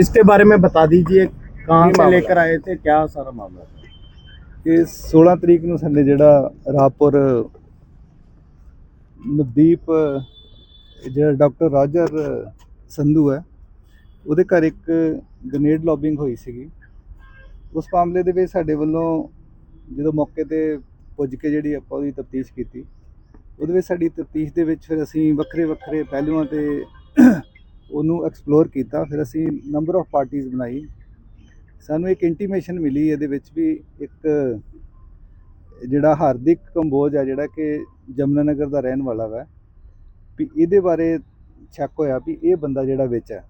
इसके बारे में बता दीजिए कहाँ ये से मामला लेकर आए थे क्या सारा मामला था ਇਹ 16 ਤਰੀਕ ਨੂੰ ਸਾਡੇ ਜਿਹੜਾ ਰਾਪੁਰ ਨਵਦੀਪ ਜਿਹੜਾ ਡਾਕਟਰ ਰਾਜਰ ਸੰਧੂ ਹੈ ਉਹਦੇ ਘਰ ਇੱਕ ਗ੍ਰੇਨੇਡ ਲੌਬਿੰਗ ਹੋਈ ਸੀਗੀ ਉਸ ਮਾਮਲੇ ਦੇ ਵਿੱਚ ਸਾਡੇ ਵੱਲੋਂ ਜਦੋਂ ਮੌਕੇ ਤੇ ਪੁੱਜ ਕੇ ਜਿਹੜੀ ਆਪਾਂ ਉਹਦੀ ਤਫਤੀਸ਼ ਕੀਤੀ ਉਹਦੇ ਵਿੱਚ ਸਾਡੀ ਤਫਤੀਸ਼ ਦੇ ਵਿੱਚ ਫਿਰ ਅਸੀਂ ਵੱਖਰੇ ਵੱਖਰੇ ਪਹਿਲੂਆਂ ਤੇ ਉਹਨੂੰ ਐਕਸਪਲੋਰ ਕੀਤਾ ਫਿਰ ਅਸੀਂ ਨੰਬਰ ਆਫ ਪਾਰਟੀਆਂ ਬਣਾਈ। ਸਾਨੂੰ ਇੱਕ ਇੰਟੀਮੇਸ਼ਨ ਮਿਲੀ ਇਹਦੇ ਵਿੱਚ ਵੀ ਇੱਕ ਜਿਹੜਾ ਹਾਰਦਿਕ ਕੰਬੋਜ ਆ ਜਿਹੜਾ ਕਿ ਜਮਨਾ ਦਾ ਰਹਿਣ ਵਾਲਾ ਵਾ ਵੀ ਇਹਦੇ ਬਾਰੇ ਸ਼ੱਕ ਹੋਇਆ ਵੀ ਇਹ ਬੰਦਾ ਜਿਹੜਾ ਵਿੱਚ ਹੈ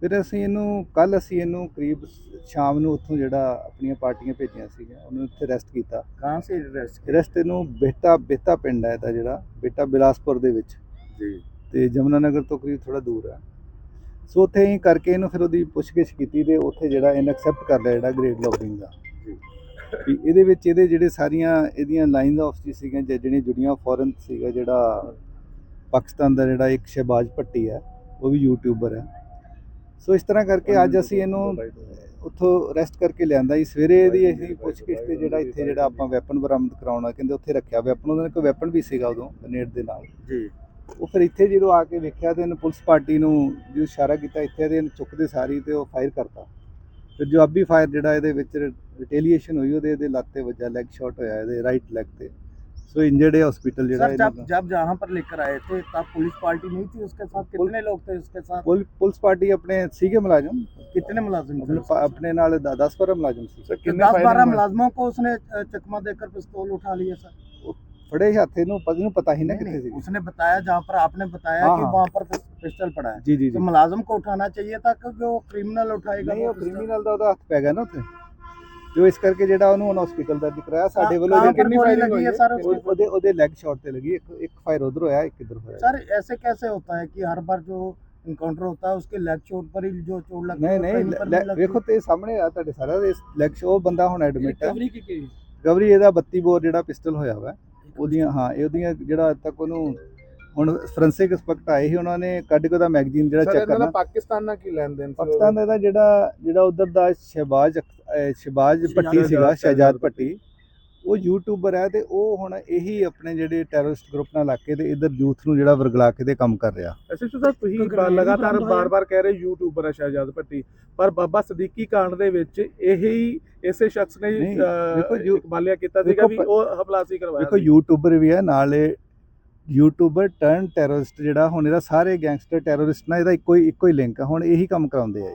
ਫਿਰ ਅਸੀਂ ਇਹਨੂੰ ਕੱਲ ਅਸੀਂ ਇਹਨੂੰ ਕਰੀਬ ਸ਼ਾਮ ਨੂੰ ਉੱਥੋਂ ਜਿਹੜਾ ਆਪਣੀਆਂ ਪਾਰਟੀਆਂ ਭੇਜੀਆਂ ਸੀਗੀਆਂ ਉਹਨੂੰ ਇੱਥੇ ਰੈਸਟ ਕੀਤਾ। ਕਾਂ ਸੇ ਰੈਸਟ ਰੈਸਟ ਇਹਨੂੰ ਬੇਟਾ ਬੇਤਾ ਪਿੰਡ ਹੈ ਇਹਦਾ ਜਿਹੜਾ ਬੇਟਾ ਬਿਲਾਸਪੁਰ ਦੇ ਵਿੱਚ। ਜੀ। ਤੇ ਜਮਨਾ ਨਗਰ ਤੋਂ ਕਰੀਬ ਥੋੜਾ ਦੂਰ ਹੈ ਸੋ ਉੱਥੇ ਹੀ ਕਰਕੇ ਇਹਨੂੰ ਫਿਰ ਉਹਦੀ ਪੁੱਛਗਿੱਛ ਕੀਤੀ ਤੇ ਉੱਥੇ ਜਿਹੜਾ ਇਹਨੇ ਐਕਸੈਪਟ ਕਰ ਲਿਆ ਜਿਹੜਾ ਗ੍ਰੇਡ ਲੌਬਿੰਗ ਦਾ। ਵੀ ਇਹਦੇ ਵਿੱਚ ਇਹਦੇ ਜਿਹੜੇ ਸਾਰੀਆਂ ਇਹਦੀਆਂ ਲਾਈਨਸ ਆਫ ਜੀ ਸੀਗੀਆਂ ਜਾਂ ਜਿਹੜੀਆਂ ਜੁੜੀਆਂ ਫੋਰਨ ਸੀਗਾ ਜਿਹੜਾ ਪਾਕਿਸਤਾਨ ਦਾ ਜਿਹੜਾ ਇੱਕ ਸ਼ਹਿਬਾਜ਼ ਭੱਟੀ ਹੈ ਉਹ ਵੀ ਯੂਟਿਊਬਰ ਹੈ ਸੋ ਇਸ ਤਰ੍ਹਾਂ ਕਰਕੇ ਅੱਜ ਅਸੀਂ ਇਹਨੂੰ ਉੱਥੋਂ ਅਰੈਸਟ ਕਰਕੇ ਲਿਆਂਦਾ ਜੀ। ਸਵੇਰੇ ਇਹਦੀ ਅਸੀਂ ਪੁੱਛਗਿੱਛ ਤੇ ਜਿਹੜਾ ਇੱਥੇ ਜਿਹੜਾ ਆਪਾਂ ਵੈਪਨ ਬਰਾਮਦ ਕਰਾਉਣਾ ਕਹਿੰਦੇ ਉੱਥੇ ਰੱਖਿਆ। ਵੈਪਨ ਉਹਨਾਂ ਨੇ ਕੋਈ ਵੈਪਨ ਵੀ ਸੀਗਾ ਉਦੋਂ ਗ੍ਰੇਨੇਡ ਦੇ ਨਾਲ। जी ਉਹ ਫਿਰ ਇੱਥੇ ਜਦੋਂ ਆ ਕੇ ਵੇਖਿਆ ਤੇ ਇਹਨੇ ਪੁਲਿਸ ਪਾਰਟੀ ਨੂੰ ਜੋ ਇਸ਼ਾਰਾ ਕੀਤਾ ਇੱਥੇ ਦੇ ਚੁੱਕਦੇ ਸਾਰੀ ਤੇ ਉਹ ਫਾਇਰ ਕਰਤਾ ਫਿਰ ਜਵਾਬੀ ਫਾਇਰ ਜਿਹੜਾ ਇਹਦੇ ਵਿੱਚ ਰਿਟੇਲੀਏਸ਼ਨ ਹੋਈ ਉਹਦੇ ਇਹਦੇ ਲੱਤ ਤੇ ਵੱਜਾ ਲੈਗ ਸ਼ਾਟ ਹੋਇਆ ਇਹਦੇ ਰਾਈਟ ਲੈਗ ਤੇ ਸੋ ਇੰਜਰਡ ਹੈ ਹਸਪੀਟਲ ਜਿਹੜਾ सर ਇਹਨਾਂ जब ਦਾ जब जहाँ पर लेकर आए थे तब पुलिस पार्टी नहीं थी उसके साथ कितने लोग थे उसके साथ ਪੁਲ- पुलिस पार्टी ਆਪਣੇ ਸੀਗੇ ਮੁਲਾਜ਼ਮ कितने मुलाजिम थे ਆਪਣੇ उसके ਪਾ- साथ? ਆਪਣੇ ਨਾਲ 10 12 ਮੁਲਾਜ਼ਮ ਸੀ तो दस बारह मुलाजमों को उसने अ, चकमा देकर पिस्तौल उठा लिए सर ਫੜੇ ਹੱਥ ਇਹਨੂੰ ਪਤਾ ਨੂੰ ਪਤਾ ਹੀ ਨਾ नहीं, ਕਿੱਥੇ नहीं, ਸੀ उसने बताया जहाँ पर आपने बताया हाँ, कि हाँ। वहाँ पर पिस- पिस्टल पड़ा है ਜੀ ਜੀ तो ਜੀ मुलाजिम को उठाना चाहिए था क्योंकि वो क्रिमिनल उठाएगा ਨਹੀਂ वो ਉਹ पिस्टल। ਕ੍ਰਿਮੀਨਲ ਦਾ ਉਹਦਾ ਹੱਥ ਪੈ ਗਿਆ ਨਾ ਉੱਥੇ ਜੋ ਇਸ ਕਰਕੇ ਜਿਹੜਾ ਉਹਨੂੰ ਹੁਣ ਹਸਪੀਟਲ ਦਰਜ ਕਰਾਇਆ ਸਾਡੇ ਵੱਲੋਂ कहाँ ਜਿਹੜੀ पर गोली लगी है सर ਉਹ- उसके ਉਹਦੇ ਉਹਦੇ ਲੈਗ ਸ਼ਾਟ ਤੇ ਲੱਗੀ ਇੱਕ ਇੱਕ ਫਾਇਰ ਉਧਰ ਹੋਇਆ ਇੱਕ ਇਧਰ ਹੋਇਆ सर ऐसे कैसे होता है कि हर बार जो इनकाउंटर होता है उसके लेग चोट पर ही जो चोट लगती ਨਹੀਂ है ਨਹੀਂ कहीं पर ਲੈ- नहीं लगती? ਵੇਖੋ ਤੇ ਸਾਹਮਣੇ ਆ ਤੁਹਾਡੇ ਸਾਰਾ ਲੈਗ ਉਹ ਬੰਦਾ ਹੁਣ ਐਡਮਿਟ ਹੈ रिकवरी की की ਗਵਰੀ ਇਹਦਾ 32 ਬੋਰ ਜਿਹੜਾ ਪਿਸਟਲ ਹੋਇਆ ਵਾ ਉਹਦੀਆਂ ਹਾਂ ਇਹ ਉਹਦੀਆਂ ਜਿਹੜਾ ਅੱਜ ਤੱਕ ਉਹਨੂੰ ਹੁਣ ਫੋਰੈਂਸਿਕ ਐਕਸਪਰਟ ਆਏ ਸੀ ਉਹਨਾਂ ਨੇ ਕੱਢ ਕੇ ਉਹਦਾ ਮੈਗਜ਼ੀਨ ਜਿਹੜਾ ਚੈੱਕ ਕਰਨਾ। ਪਾਕਿਸਤਾਨ ਨਾਲ ਕੀ ਲੈਣ ਦੇਣ ਸੀ ਪਾਕਿਸਤਾਨ ਦਾ ਜਿਹੜਾ ਜਿਹੜਾ ਉਧਰ ਦਾ ਸ਼ਹਿਬਾਜ਼ ਸ਼ਹਿਬਾਜ਼ ਭੱਟੀ ਸ਼ਹਿਜ਼ਾਦ ਸੀਗਾ ਸ਼ਹਿਜ਼ਾਦ ਭੱਟੀ। ਉਹ ਯੂਟਿਊਬਰ ਹੈ ਤੇ ਉਹ ਹੁਣ ਇਹੀ ਆਪਣੇ ਜਿਹੜੇ ਟੈਰਰਿਸਟ ਗਰੁੱਪ ਨਾਲ ਲਾ ਕੇ ਤੇ ਇਧਰ ਯੂਥ ਨੂੰ ਜਿਹੜਾ ਵਰਗਲਾ ਕੇ ਤੇ ਕੰਮ ਕਰ ਰਿਹਾ ਐਸਐਚਓ ਸਾਹਿਬ ਤੁਸੀਂ ਲਗਾਤਾਰ? ਬਾਰ-ਬਾਰ ਕਹਿ ਰਹੇ ਯੂਟਿਊਬਰ ਹੈ ਸ਼ਹਿਜਾਦ ਭੱਟੀ ਪਰ ਬਾਬਾ ਸਦੀਕੀ ਕਾਂਡ ਦੇ ਵਿੱਚ ਇਹੀ ਇਸੇ ਸ਼ਖਸ ਨੇ ਦੇਖੋ ਇਕਬਾਲਿਆ ਕੀਤਾ ਸੀਗਾ ਵੀ ਉਹ ਹਮਲਾ ਸੀ ਕਰਵਾਇਆ ਦੇਖੋ। ਯੂਟਿਊਬਰ ਵੀ ਹੈ ਨਾਲੇ ਯੂਟਿਊਬਰ ਟਰਨ ਟੈਰਰਿਸਟ ਜਿਹੜਾ ਹੁਣ ਇਹਦਾ ਸਾਰੇ ਗੈਂਗਸਟਰ ਟੈਰਰਿਸਟ ਨਾਲ ਇਹਦਾ ਇੱਕੋ ਹੀ ਇੱਕੋ ਹੀ ਲਿੰਕ ਹੈ ਹੁਣ ਇਹੀ ਕੰਮ ਕਰਾਉਂਦੇ ਆ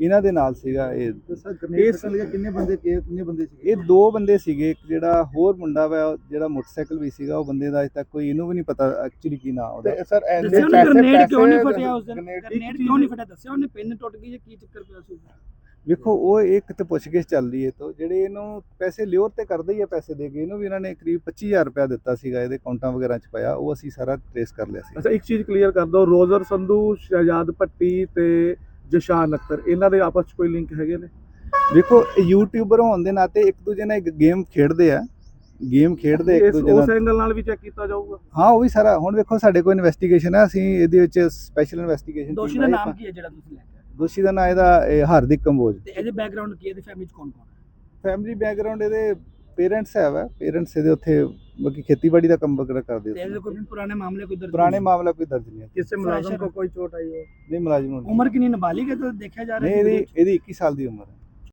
ਇਹਨਾਂ ਦੇ ਨਾਲ ਸੀਗਾ ਇਹ। ਇਸ ਕਿੰਨੇ ਬੰਦੇ ਕਿੰਨੇ ਬੰਦੇ ਸੀਗੇ? ਇਹ ਦੋ ਬੰਦੇ ਸੀਗੇ ਇੱਕ ਜਿਹੜਾ ਹੋਰ ਮੁੰਡਾ ਵਾ ਉਹ ਜਿਹੜਾ ਮੋਟਰਸਾਈਕਲ ਵੀ ਸੀਗਾ ਉਹ ਬੰਦੇ ਦਾ ਅਜੇ ਤੱਕ ਕੋਈ ਇਹਨੂੰ ਵੀ ਨਹੀਂ ਪਤਾ ਐਕਚੁਅਲੀ ਕੀ ਨਾਂ ਉਹਦਾ। ਤੇ ਸਰ ਗ੍ਰੇਨੇਡ ਕਿਉਂ ਨਹੀਂ ਫਟਿਆ ਉਸ ਦਿਨ? ਗ੍ਰੇਨੇਡ ਕਿਉਂ ਨਹੀਂ ਫਟਿਆ? ਦੱਸਿਆ ਉਹਨੇ ਪਿੰਨ ਟੁੱਟ ਗਈ ਜਾਂ ਕੀ ਚੱਕਰ ਪਿਆ ਸੀ ਵੇਖੋ ਉਹ ਇੱਕ ਤੇ ਪੁੱਛਗਿੱਛ ਚੱਲਦੀ ਹੈ ਤੋਂ ਜਿਹੜੇ ਇਹਨੂੰ ਪੈਸੇ ਲਿਓਰ ਤੇ ਕਰਦੇ ਹੀ ਆ ਪੈਸੇ ਦੇ ਕੇ ਇਹਨੂੰ ਵੀ ਇਹਨਾਂ ਨੇ ਕਰੀਬ 25000 ਰੁਪਇਆ ਦਿੱਤਾ ਸੀਗਾ ਇਹਦੇ ਅਕਾਊਂਟਾਂ ਵਗੈਰਾ ਚ ਪਾਇਆ ਉਹ ਅਸੀਂ ਸਾਰਾ ਟ੍ਰੇਸ ਕਰ ਲਿਆ ਸੀ। ਅੱਛਾ ਇੱਕ ਚੀਜ਼ ਕਲੀਅਰ ਕਰ ਦਿਓ ਰੋਜ਼ਰ ਸੰਧੂ ਸ਼ਹਿਜਾਦ ਭੱਟੀ ਤੇ ਜਸ਼ਾਨ ਅਖਤਰ ਇਹਨਾਂ ਦੇ ਆਪਸ ਵਿੱਚ ਕੋਈ ਲਿੰਕ ਹੈਗੇ ਨੇ? ਵੇਖੋ ਯੂਟਿਊਬਰ ਹੋਣ ਦੇ ਨਾਤੇ ਇੱਕ ਦੂਜੇ ਨਾਲ ਇੱਕ ਗੇਮ ਖੇਡਦੇ ਆ। ਗੇਮ ਖੇਡਦੇ ਇੱਕ ਦੂਜੇ ਉਸ ਨਾਲ ਐਂਗਲ ਨਾਲ ਵੀ ਚੈੱਕ ਕੀਤਾ ਜਾਊਗਾ। ਹਾਂ ਉਹ ਵੀ ਸਾਰਾ। ਹੁਣ ਵੇਖੋ ਸਾਡੇ ਕੋਲ ਇਨਵੈਸਟੀਗੇਸ਼ਨ ਹੈ ਅਸੀਂ ਇਹਦੇ ਵਿੱਚ ਸਪੈਸ਼ਲ ਇਨਵੈਸਟੀਗੇਸ਼ਨ ਦੋਸ਼ੀ ਦਾ ਨਾਮ ਕੀ ਹੈ ਜਿਹੜਾ ਤੁਸੀਂ ਲੈ ਕੇ ਆਏ? ਦੋਸ਼ੀ ਦਾ ਨਾਮ ਇਹਦਾ ਇਹ ਹਾਰਦਿਕ ਕੰਬੋਜ। ਤੇ ਇਹਦੇ ਬੈਕਗ੍ਰਾਉਂਡ ਕੀ ਹੈ? ਇਹਦੇ ਫੈਮਿਲੀ ਚ ਕੌਣ ਕੌਣ ਹੈ? ਫੈਮਿਲੀ ਬੈਕਗ੍ਰਾਉਂਡ ਇਹਦੇ ਪੇਰੈਂਟਸ ਹੈ ਵਾ ਪੇਰੈਂਟਸ ਇਹਦੇ ਉੱਥੇ ਬਾਕੀ ਖੇਤੀਬਾੜੀ ਦਾ ਕੰਮ ਵਗੈਰਾ ਕਰਦੇ ਸੀ। ਕੋਈ ਪੁਰਾਣੇ ਮਾਮਲੇ ਕੋਈ ਦਰਜ ਪੁਰਾਣੇ? ਮਾਮਲਾ ਕੋਈ ਦਰਜ ਨਹੀਂ ਹੈ। ਕਿਸੇ ਮੁਲਾਜ਼ਮ ਕੋ ਕੋਈ ਚੋਟ ਆਈ ਹੋ ਨਹੀਂ ਮੁਲਾਜ਼ਮ ਨੂੰ ਉਮਰ ਕਿੰਨੀ ਨਾਬਾਲਿਗ ਹੈ ਤਾਂ ਦੇਖਿਆ ਜਾ ਰਿਹਾ ਨਹੀਂ ਇਹਦੀ 21 ਸਾਲ ਦੀ ਉਮਰ ਹੈ।